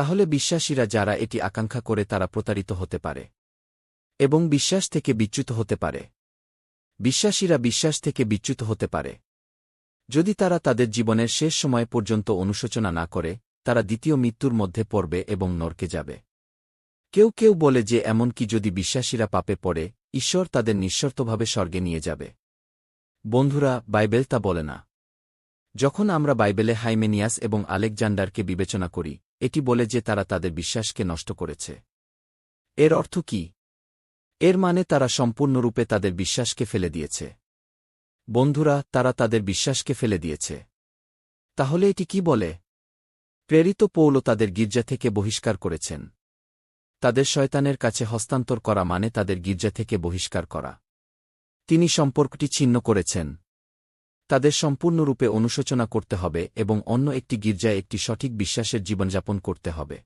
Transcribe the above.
তাহলে বিশ্বাসীরা যারা এটি আকাঙ্ক্ষা করে তারা প্রতারিত হতে পারে। এবং বিশ্বাস থেকে বিচ্যুত হতে পারে। বিশ্বাসীরা বিশ্বাস থেকে বিচ্যুত হতে পারে। যদি তারা তাদের জীবনের শেষ সময় পর্যন্ত অনুশোচনা না করে, তারা দ্বিতীয় মৃত্যুর মধ্যে পড়বে এবং নরকে যাবে। কেউ কেউ বলে যে এমনকি যদি বিশ্বাসীরা পাপে পড়ে, ঈশ্বর তাদের নিঃশর্তভাবে স্বর্গে নিয়ে যাবে। বন্ধুরা, বাইবেল তা বলে না। যখন আমরা বাইবেলে হাইমেনিয়াস এবং আলেকজান্ডারকে বিবেচনা করি এটি বলে যে তারা তাদের বিশ্বাসকে নষ্ট করেছে। এর অর্থ কি? এর মানে তারা সম্পূর্ণরূপে তাদের বিশ্বাসকে ফেলে দিয়েছে। বন্ধুরা, তারা তাদের বিশ্বাসকে ফেলে দিয়েছে। তাহলে এটি কি বলে? প্রেরিত পৌল তাদের গির্জা থেকে বহিষ্কার করেছেন। তাদের শয়তানের কাছে হস্তান্তর করা মানে তাদের গির্জা থেকে বহিষ্কার করা। তিনি সম্পর্কটি ছিন্ন করেছেন। তাদের সম্পূর্ণরূপে অনুশোচনা করতে হবে এবং অন্য একটি গির্জায় একটি সঠিক বিশ্বাসের জীবনযাপন করতে হবে।